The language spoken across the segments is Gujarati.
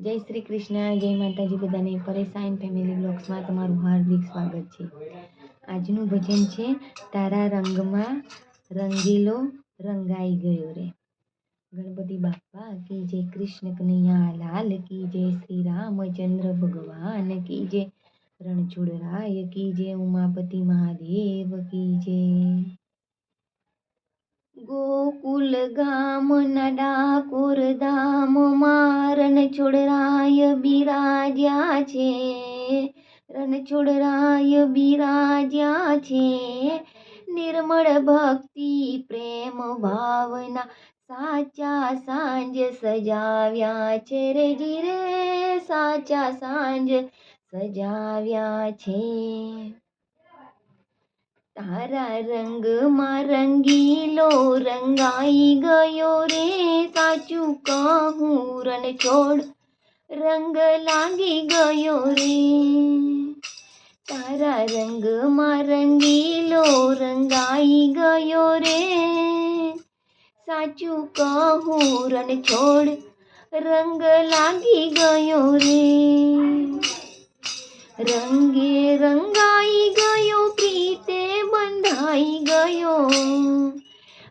જય શ્રી કૃષ્ણ, જય માતાજી બધાને પરેશાન ફેમિલી બ્લોગ્સમાં તમારું હાર્દિક સ્વાગત છે. આજનું ભજન છે, તારા રંગમાં રંગીલો રંગાઈ ગયો રે. ગણપતિ બાપા, કી જય કૃષ્ણ કનૈયા લાલ, કી જય શ્રી રામચંદ્ર ભગવાન, કી જય રણછોડરાય, કી જય ઉમાપતિ મહાદેવ, કી જય ગોકુલ ગામના ડાકોર ધામમાં છોડરાય બિરાજ્યા છે. રણછોડરાય બિરાજ્યા છે. નિર્મળ ભક્તિ, પ્રેમ, ભાવના સાચા સાંજ સજાવ્યા છે રે જીરે. સાચા સાંજ સજાવ્યા છે. તારા રંગમાં રંગીલો રંગાઈ ગયો રે સાચું કહું રણછોડ રંગ લાગી ગયો રે તારા રંગમાં રંગીલો રંગાઈ ગયો રે સાચું કહું રણછોડ રંગ લાગી ગયો રે રંગે રંગ બંધાઈ ગયો.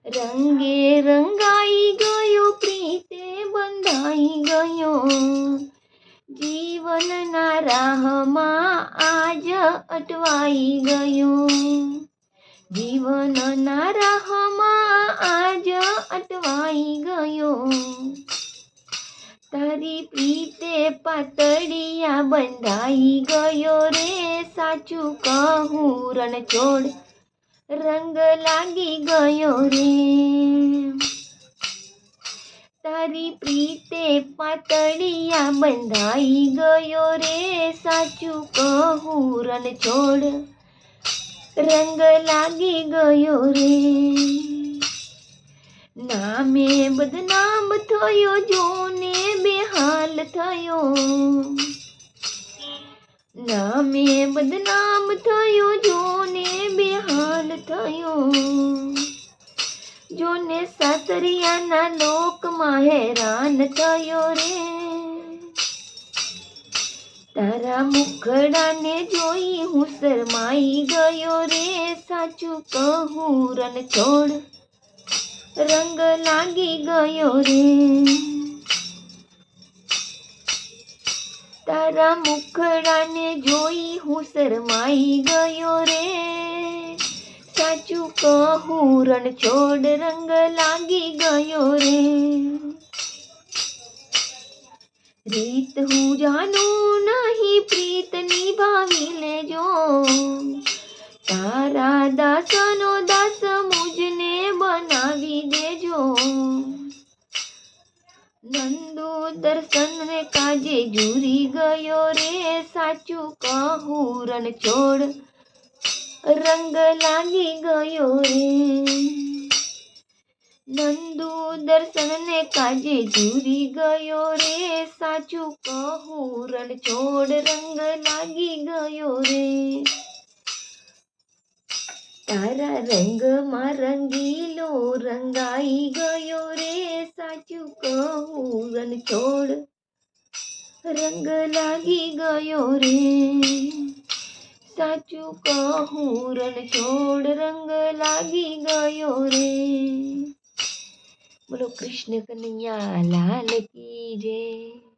રંગે રંગાઈ ગયો, પ્રીતે બંધાઈ ગયો. જીવનના રાહમાં આજ અટવાઈ ગયો. જીવનના રાહમાં આજ અટવાઈ ગયો. તારી પ્રીતે પાતળિયા બંધાઈ ગયો રે, સાચું કહું, રણછોડ રંગ લાગી ગયો રે. તારી પ્રીતે પાતળિયા બંધાઈ ગયો રે. સાચું કહું રણછોડ રંગ લાગી ગયો રે. નામે બદનામ થયો, જોને બેહાલ થયો. નામે બદનામ થયો, જોને થયો જોને સાસરિયાના લોકમાં હેરાન થયો રે. તારા મુખડાને જોઈ હું શરમાઈ ગયો રે. સાચું કહું રણછોડ રંગ લાગી ગયો રે. તારા મુખડાને જોઈ હું શરમાઈ ગયો રે. સાચું કહું રણછોડ રંગ લાગી ગયો રે રીત હું જાણું નહીં પ્રીત નિભાવી લેજો તારા દાસનો દાસ મુજને બનાવી દેજો નંદુ દર્શનને કાજે જુરી ગયો રે સાચું કહું રણછોડ રંગ લાગી ગયો રે. નંદુ દર્શનને કાજે જુરી ગયો રે. સાચું કહું, રણછોડ રંગ લાગી ગયો રે. તારા રંગમાં રંગીલો રંગાઈ ગયો રે. સાચું કહું, રણછોડ રંગ લાગી ગયો રે. સાચું કહું રણછોડ રંગ લાગી ગયો રે. બોલો કૃષ્ણ કનૈયા લાલ કી જય.